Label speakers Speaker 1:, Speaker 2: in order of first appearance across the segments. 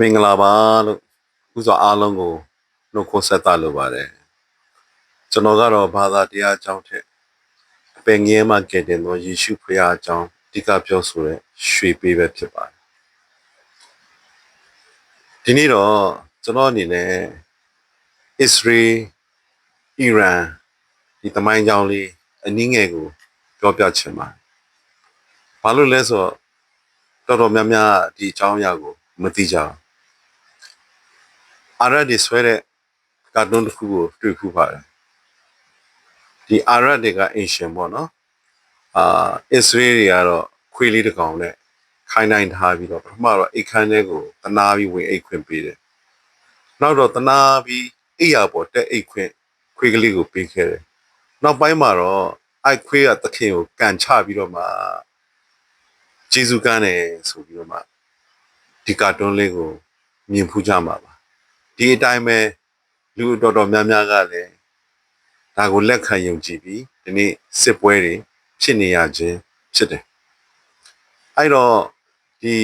Speaker 1: မင်္ဂလာပါလို့ဥစွာအားလုံးကိုနှုတ်ခွန်းဆက်သလိုပါတယ်ကျွန်တော်ကတော့ဘာသာတရားအကြောင်းထက်အပင်ငယ်မှကယ်တင်သောယေရှုဖခင်အကြောင်းအဓိကပြောဆိုတဲ့ရွှေပေးပဲဖြစ်ပါတယ်ဒီနေ့တော့ကျွန်တော်အနေနဲ့အစ္စရေးအီရန်ဒီတမိုင်းကြောင်းလေးအနည်းငယ်ကိုပြောပြချင်ပါတယ်ဘာလို့လဲဆိုတော့တော်တော်များများဒီအကြောင်းအရာကိုမသိကြဘူး အာရတ်တွေဆွဲတဲ့ကာတွန်းတစ်ခုကိုတွေ့ခုပါတယ်ဒီအာရတ်တွေက ancient ပေါ့နော်အာအစ္စရေးတွေကတော့ခွေးလေးတစ်ကောင်နဲ့ခိုင်းနိုင်ထားပြီးတော့ပထမတော့အိတ်ခမ်းထဲကိုတနာပြီးဝင်အိတ်ခွင့်ပေးတယ်နောက်တော့တနာပြီးအိယာပေါ်တက်အိတ်ခွင့်ခွေးကလေးကိုပေးခဲ့တယ်နောက်ပိုင်းမှာတော့အိုက်ခွေးကသခင်ကိုကန်ချပြီးတော့မှဂျေဇုကန်းတယ်ဆိုပြီးတော့မှဒီကာတွန်းလေးကိုမြင်ဖူးကြမှာပါ ဒီအတိုင်းပဲလူတော်တော်များများကလည်းဒါကိုလက်ခံယုံကြည်ပြီးဒီနေ့စစ်ပွဲတွေဖြစ်နေရခြင်းဖြစ်တယ်အဲ့တော့ဒီ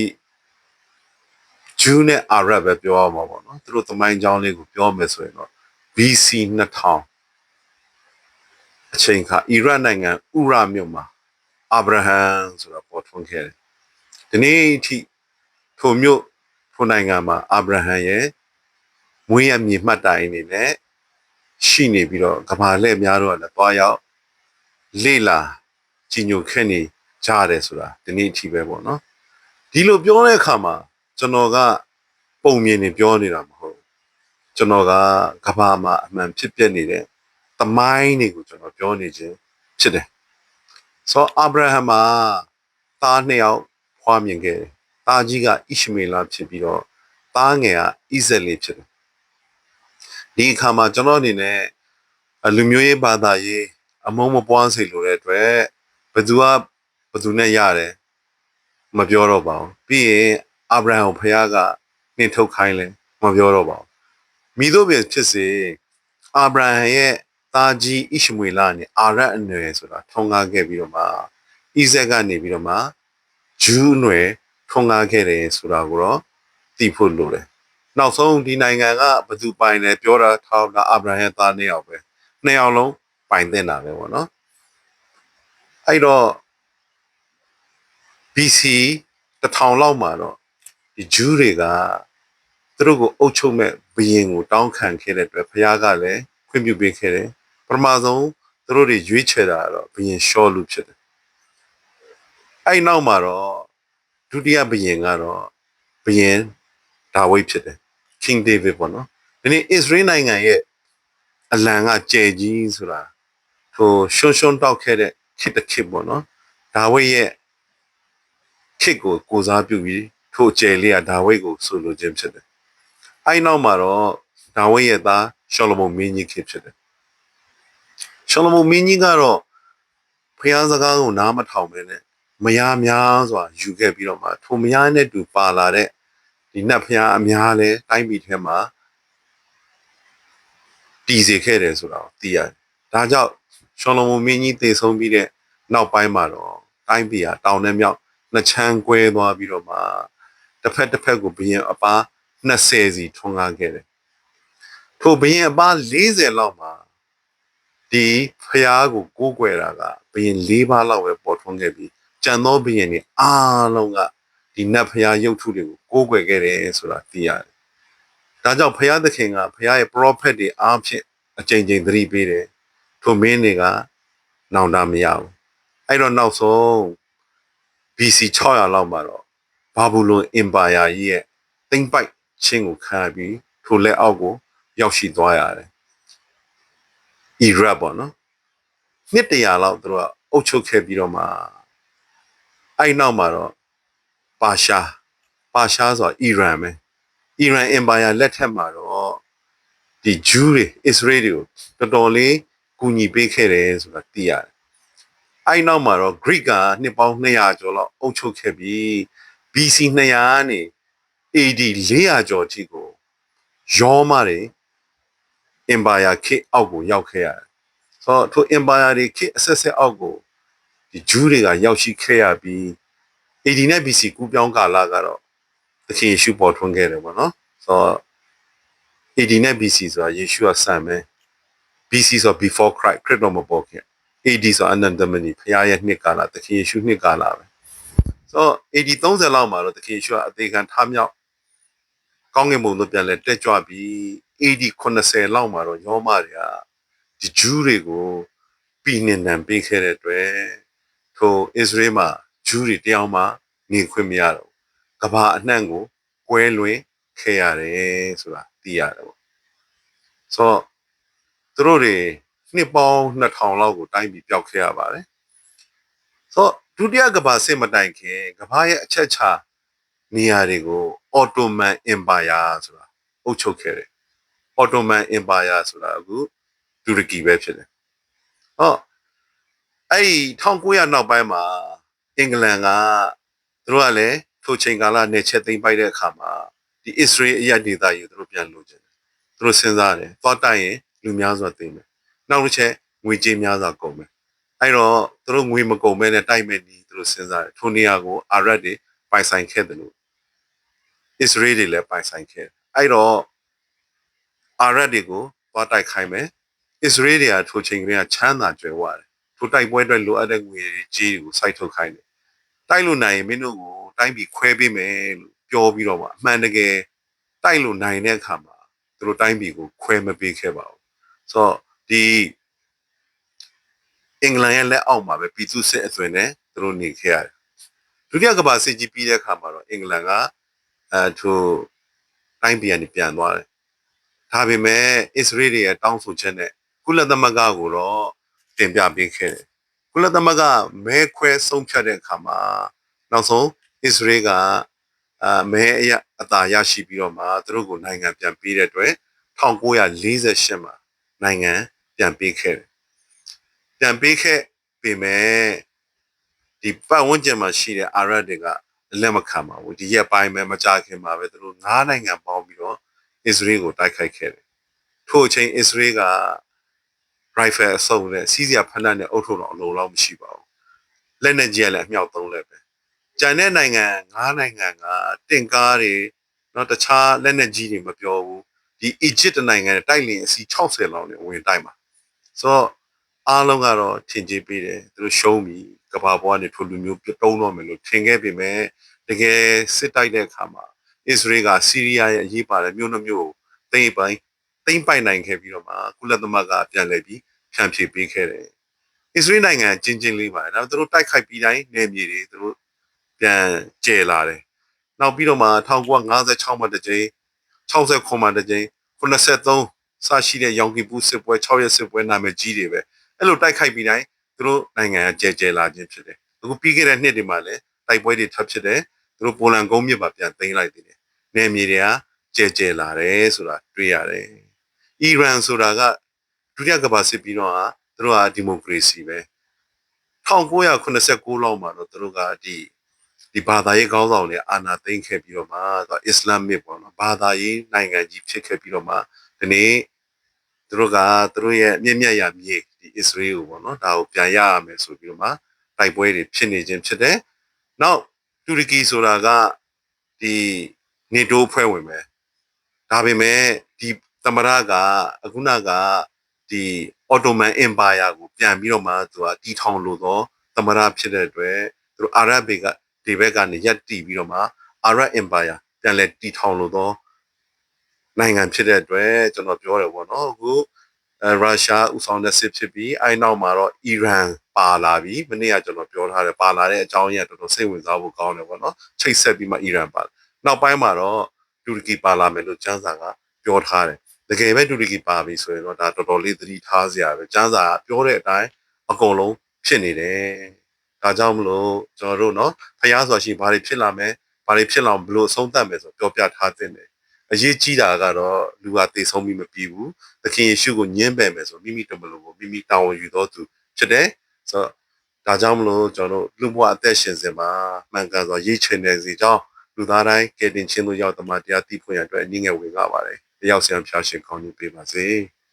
Speaker 1: ဂျူးနဲ့အာရတ်ပဲပြောရမှာပေါ့နော်သူတို့သမိုင်းကြောင်းလေးကိုပြောမယ်ဆိုရင်တော့ BC 2000အချိန်ခါအီရတ်နိုင်ငံဥရမြို့မှာအာဗြဟံဆိုတာပေါ်ထွန်းခဲ့တယ်ဒီနေ့အထိထိုမြို့ထိုနိုင်ငံမှာအာဗြဟံရဲ့ မွေးရမြေမှတ်တိုင်အနေနဲ့ရှိနေပြီးတော့ကဘာလှည့်များတော့လည်းတွားရောက်လေလာကြီးညိုခဲ့နေကြရတယ်ဆိုတာဒီနေ့အထိပဲပေါ့နော်ဒီလိုပြောတဲ့အခါမှာကျွန်တော်ကပုံမြင်နေပြောနေတာမဟုတ်ဘူးကျွန်တော်ကကဘာမှာအမှန်ဖြစ်ပျက်နေတဲ့သမိုင်းတွေကိုကျွန်တော်ပြောနေခြင်းဖြစ်တယ်ဆိုအာဗြဟံမှာသားနှစ်ယောက်ဖွားမြင်ခဲ့တယ်သားကြီးကဣရှမေလဖြစ်ပြီးတော့သားငယ်ကဣဇက်လေးဖြစ်တယ် ဒီအခါမှာကျွန်တော်အနေနဲ့အလူမျိုးရေးဘာသာရေးအမုန်းမပွားစေလိုတဲ့အတွက်ဘယ်သူကဘယ်သူနဲ့ရတယ်မပြောတော့ပါဘူးပြီးရင်အာဗြဟံကိုဖခင်ကနှင်ထုတ်ခိုင်းလဲမပြောတော့ပါဘူးမိတို့ပဲဖြစ်စေအာဗြဟံရဲ့သားကြီးဣရှမွေလနဲ့အာရတ်အနွယ်ဆိုတာထုံကားခဲ့ပြီးတော့မှဣဇက်ကနေပြီးတော့မှဂျူးအနွယ်ထုံကားခဲ့တယ်ဆိုတာကိုတော့သိဖို့လိုတယ် နောက်ဆုံးဒီနိုင်ငံကဘယ်သူပိုင်လဲပြောတာထောက်တာအာဗြဟံရဲ့သားနှစ်ယောက်ပဲနှစ်ယောက်လုံးပိုင်တဲ့တာပဲပေါ့နော်အဲ့တော့ BC တစ်ထောင်လောက်မှာတော့ဒီဂျူးတွေကသူတို့ကိုအုပ်ချုပ်မဲ့ဘုရင်ကိုတောင်းခံခဲ့တဲ့အတွက်ဘုရားကလည်းခွင့်ပြုပေးခဲ့တယ်ပထမဆုံးသူတို့တွေရွေးချယ်တာကတော့ဘုရင်ရှောလူဖြစ်တယ်အဲ့နောက်မှာတော့ဒုတိယဘုရင်ကတော့ဘုရင်ဒါဝိဒ်ဖြစ်တယ် King David ပေါ့နော်ဒီနေ့ Israel နိုင်ငံရဲ့အလံကကြဲကြီးဆိုတာဟိုရှွန်းရှွန်းတောက်ခဲ့တဲ့ခေတ်တစ်ခေတ်ပေါ့နော်ဒါဝိဒ်ရဲ့ခေတ်ကိုကိုစားပြုပြီးထိုကြဲလေးကဒါဝိဒ်ကိုဆိုလိုခြင်းဖြစ်တယ်အဲ့နောက်မှာတော့ဒါဝိဒ်ရဲ့သားရှောလမုန်မင်းကြီးခေတ်ဖြစ်တယ်ရှောလမုန်မင်းကြီးကတော့ဖျားစကားကိုနားမထောင်ပဲနဲ့မယားများစွာယူခဲ့ပြီးတော့မှထိုမယားနဲ့တူပါလာတဲ့ ဒီနတ်ဖျားအများလဲတိုင်းပြည်ထဲမှာတည်စေခဲ့တယ်ဆိုတာကိုသိရတယ်။ဒါကြောင့်ရှောလမုန်မင်းကြီးတည်ဆုံးပြီးတဲ့နောက်ပိုင်းမှာတော့တိုင်းပြည်ဟာတောင်နဲ့မြောက်နှစ်ချမ်းကွဲသွားပြီးတော့မှတစ်ဖက်တစ်ဖက်ကိုဘရင်အပား20စီထွန်းကားခဲ့တယ်။ထိုဘရင်အပား40လောက်မှာဒီဖျားကိုကိုးကွယ်တာကဘရင်၄ပါးလောက်ပဲပေါ်ထွန်းခဲ့ပြီးကြံသောဘရင်တွေအားလုံးက ဒီနတ်ဖျားရုပ်ထုတွေကိုကိုးကွယ်ခဲ့တယ်ဆိုတာသိရတယ်။ဒါကြောင့်ဖျားသခင်ကဖျားရဲ့ prophet တွေအားဖြင့်အကြိမ်ကြိမ်သတိပေးတယ်။ထိုမင်းတွေကနောင်တမရဘူး။အဲ့တော့နောက်ဆုံး BC 600လောက်မှာတော့ဘာဘူးလွန်အင်ပါယာကြီးရဲ့တိမ့်ပိုက်ချင်းကိုခံရပြီးထိုလက်အောက်ကို ရောက်ရှိသွားရတယ်။အီရတ်ပေါ့နော်။နှစ်တရာလောက်သူတို့ကအုပ်ချုပ်ခဲ့ပြီးတော့မှအဲ့နောက်မှာတော့ ပါရှားပါရှားဆိုတာအီရန်ပဲအီရန်အင်ပါယာလက်ထက်မှာတော့ဒီဂျူးတွေအစ္စရေးတွေကိုတော်တော်လေးကူညီပေးခဲ့တယ်ဆိုတာသိရတယ်။အဲ့နောက်မှာတော့ Greek ကနှစ်ပေါင်း200ကျော်လောက်အုပ်ချုပ်ခဲ့ပြီး BC 200ကနေ AD 400ကျော်ထိကိုရောမတွေအင်ပါယာခေတ်အောက်ကိုရောက်ခဲ့ရတယ်။ဆိုတော့ထိုအင်ပါယာတွေခေတ်အဆက်ဆက်အောက်ကိုဒီဂျူးတွေကရောက်ရှိခဲ့ရပြီး AD နဲ့ BC ကူးပြောင်းကာလကတော့သခင်ယေရှုပေါ်ထွန်းခဲ့တယ်ပေါ့နော်ဆိုတော့ AD နဲ့ BC ဆိုတာယေရှုကစံမယ် BC ဆို before Christ ခရစ်တော်မပေါ်ခင် AD ဆိုအနန္တမဏိဖခင်ရဲ့နှစ်ကာလသခင်ယေရှုနှစ်ကာလပဲဆိုတော့ AD 30လောက်မှာတော့သခင်ယေရှုကအသေးခံထားမြောက်ကောင်းကင်ဘုံသို့ပြန်လဲတက်ကြွပြီး AD 80လောက်မှာတော့ယောမတွေကဒီဂျူးတွေကိုပြည်နှင်နံပေးခဲ့တဲ့အတွက်ထိုအစ္စရေးမှာ ဂျူးတွေတယောက်မှနေခွင့်မရတော့ဘူးကဘာအနှံ့ကိုကွဲလွင်ခဲ့ရတယ်ဆိုတာသိရတယ်ပေါ့ဆိုတော့သူတို့တွေနှစ်ပေါင်း2000လောက်ကိုတိုင်းပြီးပျောက်ခဲ့ရပါတယ်ဆိုတော့ဒုတိယကမ္ဘာစစ်မတိုင်ခင်ကမ္ဘာရဲ့အချက်ချာနေရာတွေကိုအော်တိုမန်အင်ပါယာဆိုတာအုပ်ချုပ်ခဲ့တယ်အော်တိုမန်အင်ပါယာဆိုတာအခုတူရကီပဲဖြစ်တယ်ဟောအဲ့ဒီ1900နောက်ပိုင်းမှာ အင်္ဂလန်ကသူတို့ကလည်းထိုချိန်ကာလနဲ့ချက်သိမ်းပိုက်တဲ့အခါမှာဒီအစ္စရေးအရက်ဒေသကြီးကိုသူတို့ပြန်လို့ကျင်တယ်သူတို့စဉ်းစားတယ်သွားတိုက်ရင်လူများစွာသိမ်းမယ်နောက်တစ်ချက်ငွေကြေးများစွာကုန်မယ်အဲ့တော့သူတို့ငွေမကုန်မဲနဲ့တိုက်မဲ့နီးသူတို့စဉ်းစားတယ်ထိုနေရာကိုအာရတ်တွေပိုင်ဆိုင်ခဲ့တယ်လို့အစ္စရေးတွေလည်းပိုင်ဆိုင်ခဲ့တယ်အဲ့တော့အာရတ်တွေကိုသွားတိုက်ခိုင်းမယ်အစ္စရေးတွေကထိုချိန်ကလေးကချမ်းသာကြွယ်ဝတယ်ထိုတိုက်ပွဲအတွက်လိုအပ်တဲ့ငွေကြေးတွေကိုစိုက်ထုတ်ခိုင်းတယ် တိုက်လို့နိုင်ရင်မင်းတို့ကိုတိုင်းပြည်ခွဲပေးမယ်လို့ပြောပြီးတော့မှအမှန်တကယ်တိုက်လို့နိုင်တဲ့အခါမှာသူတို့တိုင်းပြည်ကိုခွဲမပေးခဲ့ပါဘူးဆိုတော့ဒီအင်္ဂလန်ရဲ့လက်အောက်မှာပဲပြည်သူစစ်အသွင်နဲ့သူတို့နေခဲ့ရတယ်ဒုတိယကမ္ဘာစစ်ကြီးပြီးတဲ့အခါမှာတော့အင်္ဂလန်ကအဲထိုတိုင်းပြည်ကနေပြန်သွားတယ်ဒါပေမဲ့အစ္စရေးတွေရဲ့တောင်းဆိုချက်နဲ့ကုလသမဂ္ဂကိုတော့တင်ပြပေးခဲ့တယ် ကုလသမဂ္ဂမဲခွဲဆုံးဖြတ်တဲ့အခါမှာနောက်ဆုံးအစ္စရေးကအာမဲအရအသာရရှိပြီးတော့မှသူတို့ကိုနိုင်ငံပြန်ပေးတဲ့အတွက်1948မှာနိုင်ငံပြန်ပေးခဲ့တယ်ပြန်ပေးခဲ့ပေမဲ့ဒီပတ်ဝန်းကျင်မှာရှိတဲ့အာရပ်တွေကလက်မခံပါဘူးဒီရက်ပိုင်းပဲမကြခင်မှာပဲသူတို့၅နိုင်ငံပေါင်းပြီးတော့အစ္စရေးကိုတိုက်ခိုက်ခဲ့တယ်ထို့အချိန်အစ္စရေးက rifle အစုံနဲ့စီးစရာဖက်နဲ့အုပ်ထုံတော့အလုံးလောက်မရှိပါဘူးလက်နဲ့ကြီးလည်းအမြောက်သုံးလက်ပဲကြံတဲ့နိုင်ငံ၅နိုင်ငံကတင်ကားတွေတော့တခြားလက်နဲ့ကြီးတွေမပြောဘူးဒီအီဂျစ်နိုင်ငံနဲ့တိုက်လင်အစီ60လောက်နဲ့ဝင်တိုက်မှာဆိုတော့အားလုံးကတော့ထင်ကြီးပေးတယ်သူတို့ရှုံးပြီကဘာပေါ်ကနေထိုလူမျိုးပြုတ်တုံးတော့မယ်လို့ထင်ခဲ့ပေမဲ့တကယ်စစ်တိုက်တဲ့အခါမှာအစ္စရေးကဆီးရီးယားရဲ့အရေးပါတဲ့မြို့နှမျိုးကိုတိမ့်ပိုင်း တိမ့်ပိုင်နိုင်ခဲ့ပြီးတော့မှကုလသမဂ္ဂပြန်လည်ပြီးဖြန့်ဖြေပေးခဲ့တယ်အစ္စရေးနိုင်ငံချင်းချင်းလေးပါတယ်ဒါပေမဲ့သူတို့တိုက်ခိုက်ပြီးတိုင်းနေမြေတွေသူတို့ပြန်ကျဲလာတယ်နောက်ပြီးတော့မှ1956မှာတစ်ကြိမ်69မှာတစ်ကြိမ်83စရှိတဲ့ရောင်ကီပူစစ်ပွဲ6ရက်စစ်ပွဲနာမည်ကြီးတွေပဲအဲ့လိုတိုက်ခိုက်ပြီးတိုင်းသူတို့နိုင်ငံကကျဲကျဲလာခြင်းဖြစ်တယ်အခုပြီးခဲ့တဲ့နှစ်တွေမှာလည်းတိုက်ပွဲတွေထပ်ဖြစ်တယ်သူတို့ပိုလန်ကုန်းမြစ်မှာပြန်သိမ်းလိုက်တယ်နေမြေတွေကကျဲကျဲလာတယ်ဆိုတာတွေ့ရတယ် အီရန်ဆိုတာကဒုတိယကမ္ဘာစစ်ပြီးတော့သူတို့ကဒီမိုကရေစီပဲ1989လောက်မှာတော့သူတို့ကဒီဒီဘာသာရေးခေါင်းဆောင်တွေအာဏာသိမ်းခဲ့ပြီးတော့မှသူအစ္စလာမစ်ပေါ့နော်ဘာသာရေးနိုင်ငံကြီးဖြစ်ခဲ့ပြီးတော့မှဒီနေ့သူတို့ကသူတို့ရဲ့အမြင့်မြတ်ရာမြေဒီအစ္စရေးကိုပေါ့နော်ဒါကိုပြန်ရရမယ်ဆိုပြီးတော့မှတိုက်ပွဲတွေဖြစ်နေခြင်းဖြစ်တယ်။နောက်တူရကီဆိုတာကဒီနေတိုးဖွဲ့ဝင်ပဲဒါပေမဲ့ဒီ သမရကအခုနကဒီအော်တိုမန်အင်ပါယာကိုပြန်ပြီးတော့မှသူကတီထောင်လို့တော့သမရဖြစ်တဲ့အတွက်သူတို့အာရဗီကဒီဘက်ကနေရက်တီပြီးတော့မှအာရအင်ပါယာပြန်လဲတီထောင်လို့တော့နိုင်ငံဖြစ်တဲ့အတွက်ကျွန်တော်ပြောတယ်ပေါ့နော်အခုအဲရုရှားဥဆောင်တဲ့စစ်ဖြစ်ပြီးအဲနောက်မှာတော့အီရန်ပါလာပြီမနေ့ကကျွန်တော်ပြောထားတယ်ပါလာတဲ့အကြောင်းရင်းကတော်တော်စိတ်ဝင်စားဖို့ကောင်းတယ်ပေါ့နော်ချိတ်ဆက်ပြီးမှအီရန်ပါနောက်ပိုင်းမှာတော့တူရကီပါလာမယ်လို့ကျန်းစာကပြောထားတယ် တကယ်ပဲတူရကီပါပြီဆိုရင်တော့ဒါတော်တော်လေးသတိထားစရာပဲကျန်းစာပြောတဲ့အတိုင်းအကုန်လုံးဖြစ်နေတယ်ဒါကြောင့်မလို့ကျွန်တော်တို့နော်ဖျားဆိုရှင်ဘာတွေဖြစ်လာမယ်ဘာတွေဖြစ်လာမလို့အဆုံးသတ်မယ်ဆိုပြောပြထားတဲ့တယ်အရေးကြီးတာကတော့လူဟာတည်ဆုံးပြီးမပြီးဘူးသခင်ယေရှုကိုညှင်းပယ်မယ်ဆိုမိမိတမလို့ကိုမိမိတာဝန်ယူတော်သူဖြစ်တယ်ဆိုတော့ဒါကြောင့်မလို့ကျွန်တော်တို့လူဘဝအသက်ရှင်စဉ်မှာမှန်ကန်စွာရည်ချင်နေစီကြောင်းလူသားတိုင်းကယ်တင်ခြင်းတို့ရောက်တမန်တရားသိဖို့ရန်အတွက်အနည်းငယ်ဝင်ကြပါတယ် တယောက်ဆရာဖျားရှင်ကောင်းကြီးပေးပါစေ။